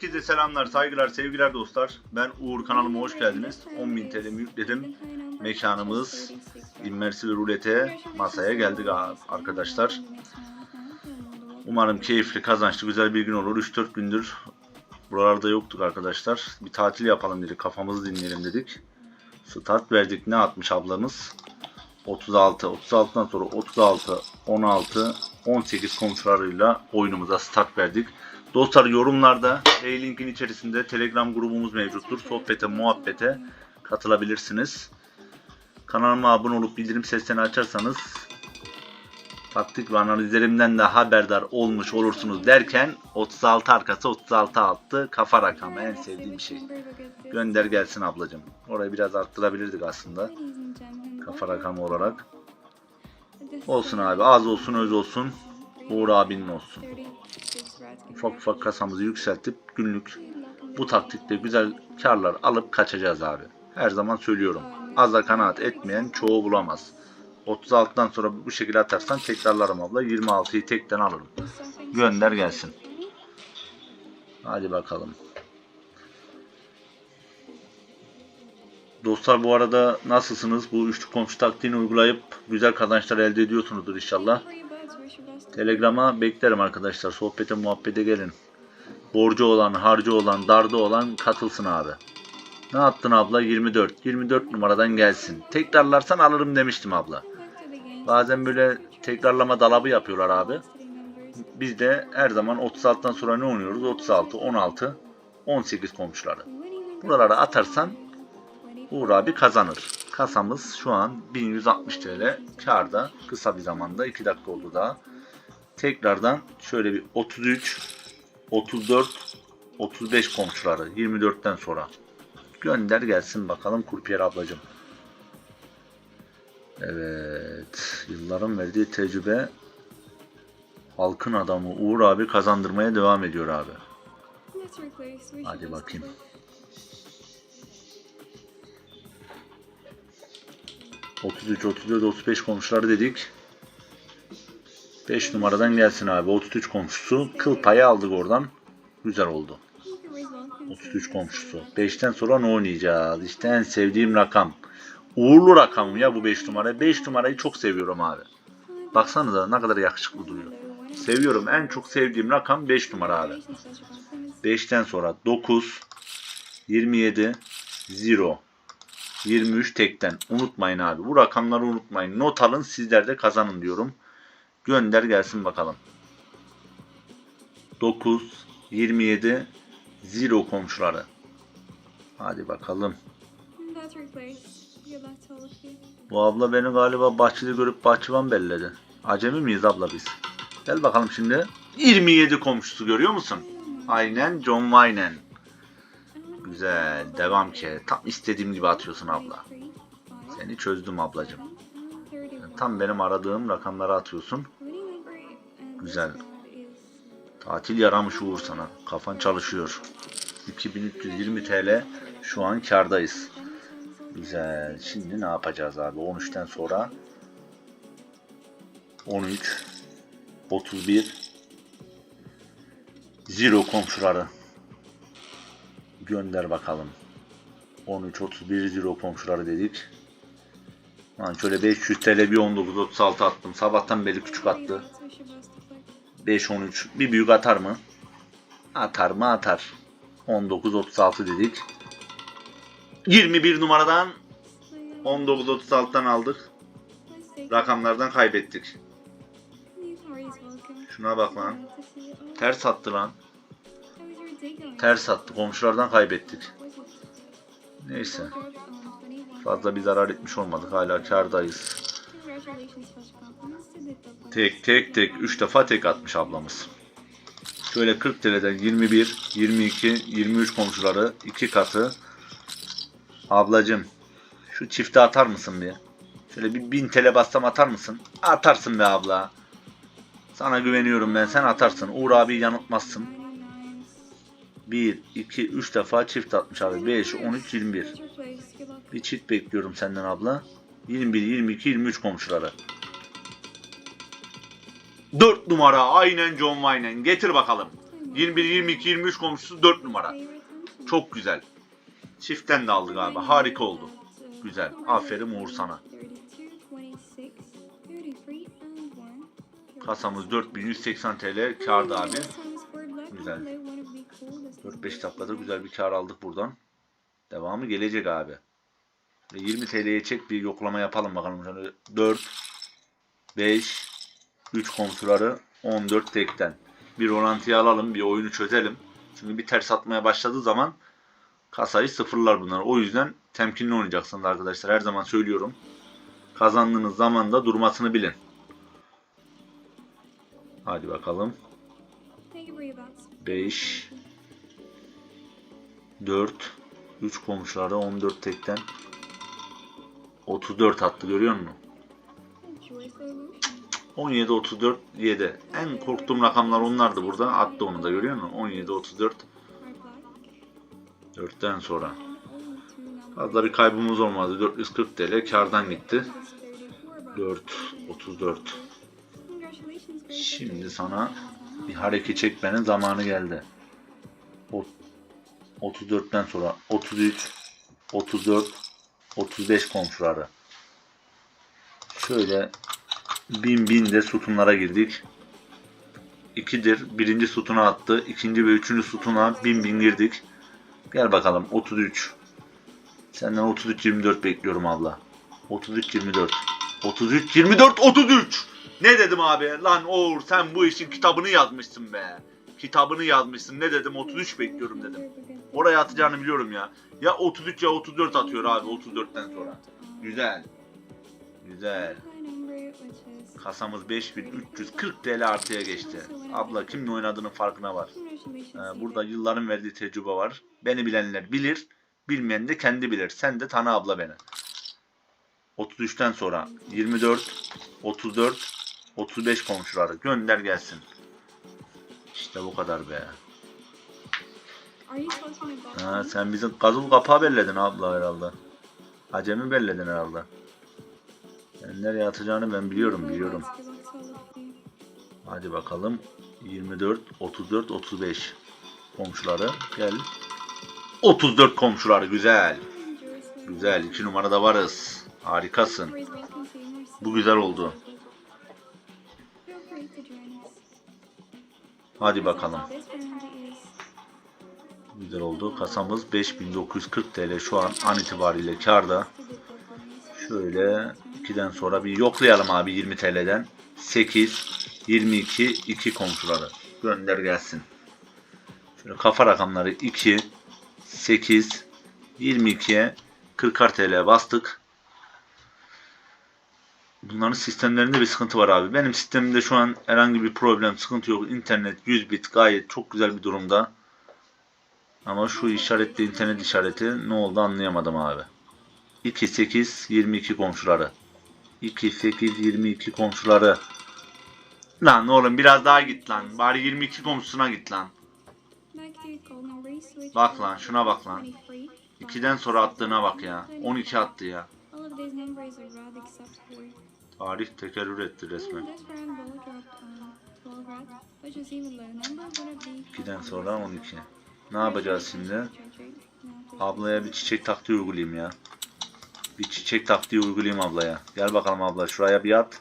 Herkese selamlar, saygılar, sevgiler dostlar. Ben Uğur kanalıma hoş geldiniz. 10.000 TL'mi yükledim. Mekanımız Immersive Rulete masaya geldik arkadaşlar. Umarım keyifli, kazançlı, güzel bir gün olur. 3-4 gündür buralarda yoktuk arkadaşlar. Bir tatil yapalım dedik, kafamızı dinleyelim dedik. Start verdik. Ne atmış ablamız? 36. 36'dan sonra 36, 16, 18 komşularıyla oyunumuza start verdik. Dostlar yorumlarda e-linkin içerisinde Telegram grubumuz mevcuttur. Sohbete, muhabbete katılabilirsiniz. Kanalıma abone olup bildirim seslerini açarsanız taktik ve analizlerimden de haberdar olmuş olursunuz derken 36 arkası 36 altı kafa rakamı en sevdiğim şey. Gönder gelsin ablacım. Orayı biraz arttırabilirdik aslında kafa rakamı olarak. Olsun abi az olsun öz olsun. Uğur abinin olsun. Ufak ufak kasamızı yükseltip günlük bu taktikte güzel karlar alıp kaçacağız abi. Her zaman söylüyorum. Azla kanaat etmeyen çoğu bulamaz. 36'dan sonra bu şekilde atarsan tekrarlarım abla. 26'yı tekten alırım. Gönder gelsin. Hadi bakalım. Dostlar bu arada nasılsınız? Bu üçlü komşu taktiğini uygulayıp güzel kazançlar elde ediyorsunuzdur inşallah. Telegram'a beklerim arkadaşlar. Sohbete muhabbete gelin. Borcu olan, harcı olan, darda olan katılsın abi. Ne yaptın abla? 24. 24 numaradan gelsin. Tekrarlarsan alırım demiştim abla. Bazen böyle tekrarlama dolabı yapıyorlar abi. Biz de her zaman 36'dan sonra ne oynuyoruz? 36, 16, 18 komşuları. Buralara atarsan Uğur abi kazanır. Kasamız şu an 1160 TL karda. Kısa bir zamanda 2 dakika oldu daha. Tekrardan şöyle bir 33, 34, 35 komşuları 24'ten sonra. Gönder gelsin bakalım Kurpiyer ablacım. Evet. Yılların verdiği tecrübe halkın adamı Uğur abi kazandırmaya devam ediyor abi. Hadi bakayım. ...33, 34, 35 komşuları dedik. 5 numaradan gelsin abi. 33 komşusu. Kıl payı aldık oradan. Güzel oldu. 33 komşusu. 5'ten sonra ne oynayacağız? İşte en sevdiğim rakam. Uğurlu rakamım ya bu 5 numara. 5 numarayı çok seviyorum abi. Baksanıza ne kadar yakışıklı duruyor. Seviyorum. En çok sevdiğim rakam 5 numara abi. 5'ten sonra 9, 27, 0, 23 tekten. Unutmayın abi. Bu rakamları unutmayın. Not alın sizler de kazanın diyorum. Gönder gelsin bakalım. 9, 27, 0 komşuları. Hadi bakalım. Bu abla beni galiba bahçede görüp bahçıvan belledi. Acemi miyiz abla biz? Gel bakalım şimdi. 27 komşusu görüyor musun? Aynen John Wayne. Güzel. Devam ki. Tam istediğim gibi atıyorsun abla. Seni çözdüm ablacım. Tam benim aradığım rakamları atıyorsun. Güzel. Tatil yaramış Uğur sana. Kafan çalışıyor. 2320 TL şu an kardayız. Güzel. Şimdi ne yapacağız abi? 13'ten sonra 13 31 Zero komşuları gönder bakalım. 13 31 zero komşuları dedik. Lan şöyle 500 TL bir 19 36 attım. Sabahtan beri küçük attı. 5 13 bir büyük atar mı? Atar mı atar. 19 36 dedik. 21 numaradan 19 36'dan aldık. Rakamlardan kaybettik. Şuna bak lan. Ters attı lan. Ters attı. Komşulardan kaybettik. Neyse. Fazla bir zarar etmiş olmadık. Hala kardayız. Tek tek tek. 3 defa tek atmış ablamız. Şöyle 40 TL'den 21, 22, 23 komşuları 2 katı. Ablacım şu çifte atar mısın bir? Şöyle bir 1000 TL bassam atar mısın? Atarsın be abla. Sana güveniyorum ben. Sen atarsın. Uğur abi yanıltmazsın. 1, 2, 3 defa çift atmış abi. 5, 13, 21. Bir çift bekliyorum senden abla. 21, 22, 23 komşuları. 4 numara aynen John Wayne. Getir bakalım. 21, 22, 23 komşusu 4 numara. Çok güzel. Çiftten de aldı galiba. Harika oldu. Güzel. Aferin Uğur sana. Kasamız 4180 TL karda abi. Güzel. 4-5 dakikada güzel bir kar aldık buradan. Devamı gelecek abi. Ve 20 TL'ye çek bir yoklama yapalım bakalım. Şöyle 4, 5, 3 komşuları 14 tekten. Bir orantıya alalım, bir oyunu çözelim. Çünkü bir ters atmaya başladığı zaman kasayı sıfırlar bunlar. O yüzden temkinli oynayacaksınız arkadaşlar. Her zaman söylüyorum. Kazandığınız zaman da durmasını bilin. Hadi bakalım. 5 4 3 komşulara 14 tekten 34 attı görüyor musun? 17 34 7. En korktuğum rakamlar onlardı burada. Attı onu da görüyor musun? 17 34 4'ten sonra. Fazla bir kaybımız olmadı. 440 TL kardan gitti. 4 34. Şimdi sana bir hareket çekmenin zamanı geldi. O- 34'ten sonra 33, 34, 35 komşuları. Şöyle bin bin de sütunlara girdik. İkidir. Birinci sütuna attı. ikinci ve üçüncü sütuna bin bin girdik. Gel bakalım 33. Senden 33 24 bekliyorum abla. 33 24. 33 24 33. Ne dedim abi? Lan Uğur sen bu işin kitabını yazmışsın be. Kitabını yazmışsın. Ne dedim? 33 bekliyorum dedim. Oraya atacağını biliyorum ya. Ya 33 ya 34 atıyor abi 34'ten sonra. Güzel. Güzel. Kasamız 5340 TL artıya geçti. Abla kimle oynadığının farkına var. Ee, burada yılların verdiği tecrübe var. Beni bilenler bilir. Bilmeyen de kendi bilir. Sen de tanı abla beni. 33'ten sonra 24, 34, 35 komşuları gönder gelsin. İşte bu kadar be. Ha, sen bizim gazul kapağı belledin abla herhalde. Acemi belledin herhalde. Nereye atacağını ben biliyorum biliyorum. Hadi bakalım. 24, 34, 35 komşuları gel. 34 komşuları güzel. Güzel. 2 numarada varız. Harikasın. Bu güzel oldu. Hadi bakalım. Güzel oldu. Kasamız 5940 TL şu an an itibariyle karda. Şöyle 2'den sonra bir yoklayalım abi 20 TL'den. 8, 22, 2 komşuları. Gönder gelsin. Şöyle kafa rakamları 2, 8, 22'ye 40 TL bastık. Bunların sistemlerinde bir sıkıntı var abi. Benim sistemimde şu an herhangi bir problem, sıkıntı yok. İnternet 100 bit gayet çok güzel bir durumda. Ama şu işaretli internet işareti ne oldu anlayamadım abi. 2 8 22 komşuları. 2 8 22 komşuları. Lan oğlum biraz daha git lan. Bari 22 komşusuna git lan. Bak lan şuna bak lan. 2'den sonra attığına bak ya. 12 attı ya. Tarih tekerrür etti resmen. This round ball dropped on 12 red, which is even low number, would it be? 2'den sonra 12. Ne yapacağız şimdi? Ablaya bir çiçek taktiği uygulayayım ya. Bir çiçek taktiği uygulayayım ablaya. Gel bakalım abla şuraya bir at.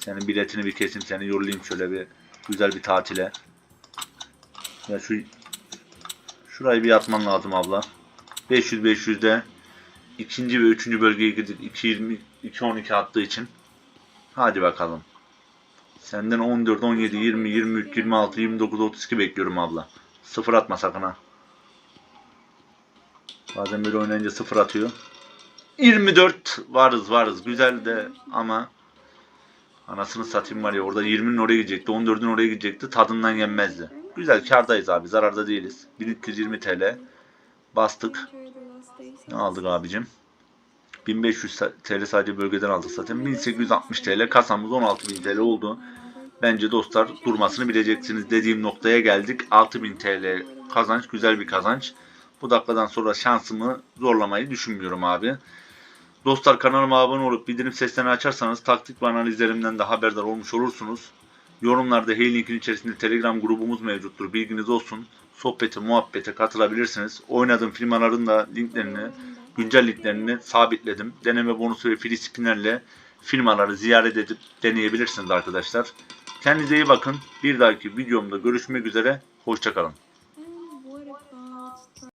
Senin biletini bir keseyim seni yollayayım şöyle bir güzel bir tatile. Ya şu şurayı bir atman lazım abla. 500 500'de ikinci ve üçüncü bölgeye girdik. 220 212 attığı için. Hadi bakalım. Senden 14, 17, 20, 23, 26, 29, 32 bekliyorum abla. Sıfır atma sakın ha. Bazen böyle oynayınca sıfır atıyor. 24 varız varız güzel de ama anasını satayım var ya orada 20'nin oraya gidecekti 14'ün oraya gidecekti tadından yenmezdi. Güzel kardayız abi zararda değiliz. 1320 TL bastık. Ne aldık abicim? 1500 TL sadece bölgeden aldık zaten. 1860 TL kasamız 16000 TL oldu. Bence dostlar durmasını bileceksiniz dediğim noktaya geldik. 6000 TL kazanç güzel bir kazanç. Bu dakikadan sonra şansımı zorlamayı düşünmüyorum abi. Dostlar kanalıma abone olup bildirim seslerini açarsanız taktik ve analizlerimden de haberdar olmuş olursunuz. Yorumlarda Hey Link'in içerisinde Telegram grubumuz mevcuttur. Bilginiz olsun. Sohbete, muhabbete katılabilirsiniz. Oynadığım firmaların da linklerini, güncel linklerini sabitledim. Deneme bonusu ve free spinlerle firmaları ziyaret edip deneyebilirsiniz arkadaşlar. Kendinize iyi bakın. Bir dahaki videomda görüşmek üzere. Hoşçakalın.